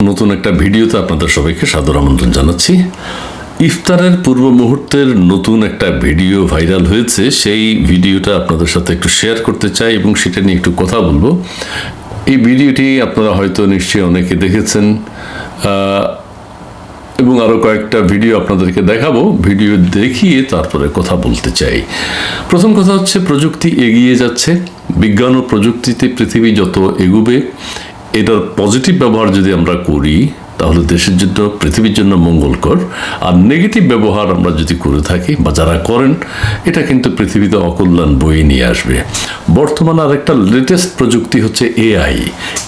নতুন একটা ভিডিওতে আপনাদের সবাইকে সাদর আমন্ত্রণ জানাচ্ছি। ইফতারের পূর্ব মুহূর্তের নতুন একটা ভিডিও ভাইরাল হয়েছে। সেই ভিডিওটা আপনাদের সাথে একটু শেয়ার করতে চাই এবং সেটা নিয়ে একটু কথা বলব। এই ভিডিওটি আপনারা হয়তো নিশ্চয়ই অনেকে দেখেছেন এবং আরও কয়েকটা ভিডিও আপনাদেরকে দেখাবো। ভিডিও দেখিয়ে তারপরে কথা বলতে চাই। প্রথম কথা হচ্ছে, প্রযুক্তি এগিয়ে যাচ্ছে। বিজ্ঞান ও প্রযুক্তিতে পৃথিবী যত এগুবে এটার পজিটিভ ব্যবহার যদি আমরা করি তাহলে দেশের জন্য পৃথিবীর জন্য মঙ্গলকর। আর নেগেটিভ ব্যবহার আমরা যদি করে থাকি বা যারা করেন, এটা কিন্তু পৃথিবীতে অকল্যাণ বয়ে নিয়ে আসবে। বর্তমানে আরেকটা লেটেস্ট প্রযুক্তি হচ্ছে এআই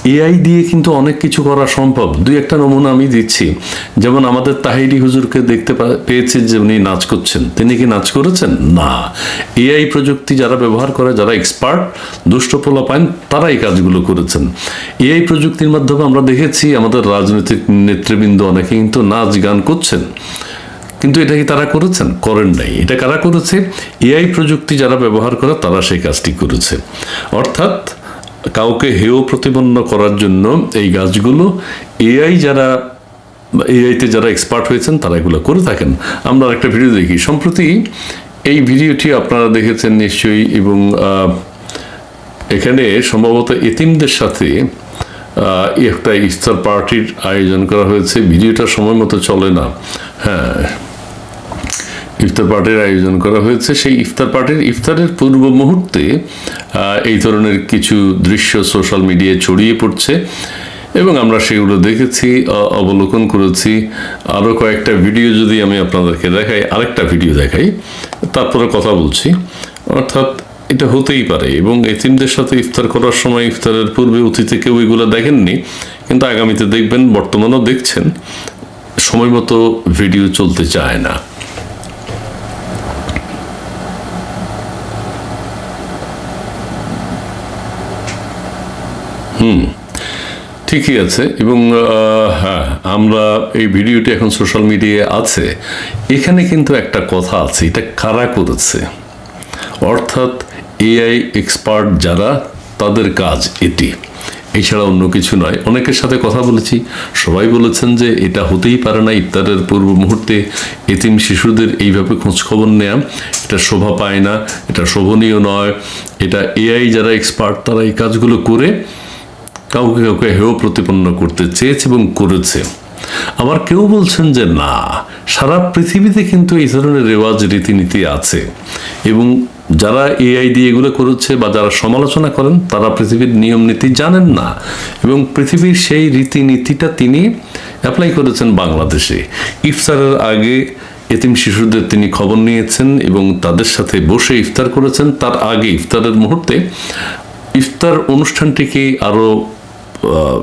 এআই দিয়ে কিন্তু অনেক কিছু করা সম্ভব। দুই একটা নমুনা আমি দিচ্ছি। যেমন আমাদের তাহিরি হুজুরকে দেখতে পেয়েছি যে উনি নাচ করছেন। তিনি কি নাচ করেছেন? না। এআই প্রযুক্তি যারা ব্যবহার করে, যারা এক্সপার্ট দুষ্ট পোলা পান তারা এই কাজগুলো করেছেন। এআই প্রযুক্তির মাধ্যমে আমরা দেখেছি আমাদের রাজনৈতিক নেতৃবৃন্দ অনেকে কিন্তু নাচ গান করছেন। কিন্তু এটা কি তারা করেছেন? করেন নাই। এটা কারা করেছে? এআই প্রযুক্তি যারা ব্যবহার করে, তারা সেই কাজটি করেছে। অর্থাৎ কাউকে হেয় প্রতিপন্ন করার জন্য এই গাছগুলো এআই যারা, এআইতে যারা এক্সপার্ট হয়েছেন, তারা এগুলো করে থাকেন। আমরা একটা ভিডিও দেখি। সম্প্রতি এই ভিডিওটি আপনারা দেখেছেন নিশ্চয়ই এবং এখানে সম্ভবত এতিমদের সাথে একটা ইফতার পার্টির আয়োজন করা হয়েছে। ভিডিওটা সময় মতো চলে না। হ্যাঁ ইফতার পার্টির আয়োজন করা হয়েছে। সেই ইফতার পার্টির, ইফতারের পূর্ব মুহূর্তে এই ধরনের কিছু দৃশ্য সোশ্যাল মিডিয়ায় ছড়িয়ে পড়ছে এবং আমরা সেগুলো দেখেছি অবলোকন করেছি। আরও কয়েকটা ভিডিও যদি আমি আপনাদেরকে দেখাই, আরেকটা ভিডিও দেখাই, তারপরে কথা বলছি। অর্থাৎ এটা হতেই পারে এবং এতিমদের সাথে ইফতার করার সময় ইফতারের পূর্বে অতীতে কেউ এগুলো দেখেননি, কিন্তু আগামীতে দেখবেন, বর্তমানেও দেখছেন। সময় মতো ভিডিও চলতে চায় না। হুম, ঠিকই আছে এবং হ্যাঁ আমরা এই ভিডিওটি এখন সোশ্যাল মিডিয়ায় আছে। এখানে কিন্তু একটা কথা আছে, এটা কারা করেছে? অর্থাৎ এআই এক্সপার্ট যারা, তাদের কাজ এটি। এছাড়া অন্য কিছু নয়। অনেকের সাথে কথা বলেছি। সবাই বলেছেন যে এটা হতেই পারে না ইফতারের পূর্ব মুহূর্তে। এতিম শিশুদের এইভাবে খোঁজখবর নেয়া, এটা শোভা পায় না, এটা শোভনীয় নয়। এটা এআই যারা এক্সপার্ট, তারা এই কাজগুলো করে কাউকে কাউকে হেয় প্রতিপন্ন করতে চেয়েছে এবং করেছে। আবার কেউ বলছেন যে, না, সারা পৃথিবীতে কিন্তু এই ধরনের রেওয়াজ রীতিনীতি আছে এবং যারা এআই দিয়ে এগুলো করেছে বা যারা সমালোচনা করেন, তারা পৃথিবীর নিয়ম নীতি জানেন না এবং পৃথিবীর সেই রীতিনীতিটা তিনি অ্যাপ্লাই করেছেন বাংলাদেশে। ইফতারের আগে এতিম শিশুদের তিনি খবর নিয়েছেন এবং তাদের সাথে বসে ইফতার করেছেন। তার আগে ইফতারের মুহূর্তে ইফতার অনুষ্ঠানটিকে আরও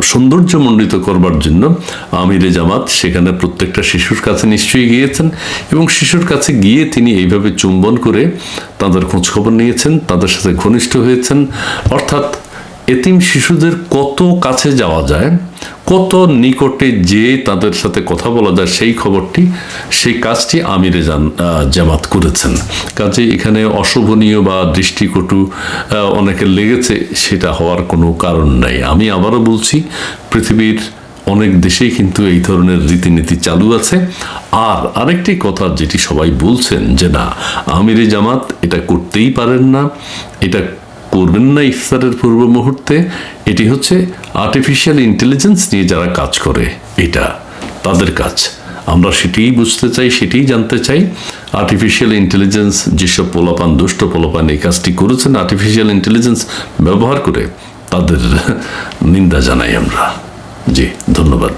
সৌন্দর্যমণ্ডিত করবার জন্য আমিরে জামাত সেখানে প্রত্যেকটা শিশুর কাছে নিশ্চয়ই গিয়েছেন এবং শিশুর কাছে গিয়ে তিনি এইভাবে চুম্বন করে তাদের খোঁজখবর নিয়েছেন, তাদের সাথে ঘনিষ্ঠ হয়েছেন। অর্থাৎ এতিম শিশুদের কত কাছে যাওয়া যায় কত নিকটে যে তাদের সাথে কথা বলা যায় সেই খবরটি সেই কাজটি আমিরে জান জামাত করেছেন। কাজে এখানে অশোভনীয় বা দৃষ্টিকটু আহ, অনেকের লেগেছে সেটা হওয়ার কোনো কারণ নাই। আমি আবারও বলছি পৃথিবীর অনেক দেশেই কিন্তু এই ধরনের রীতিনীতি চালু আছে। আর আরেকটি কথা যেটি সবাই বলছেন যে না আমিরে জামাত এটা করতেই পারেন না এটা করবেন না ইফতারের পূর্ব মুহূর্তে এটি হচ্ছে আর্টিফিশিয়াল ইন্টেলিজেন্স নিয়ে যারা কাজ করে, এটা তাদের কাজ। আমরা সেটিই বুঝতে চাই, সেটিই জানতে চাই আর্টিফিশিয়াল ইন্টেলিজেন্স যেসব পোলাপান, দুষ্ট পোলাপান এই কাজটি করেছেন আর্টিফিশিয়াল ইন্টেলিজেন্স ব্যবহার করে তাদের নিন্দা জানাই আমরা। জি, ধন্যবাদ।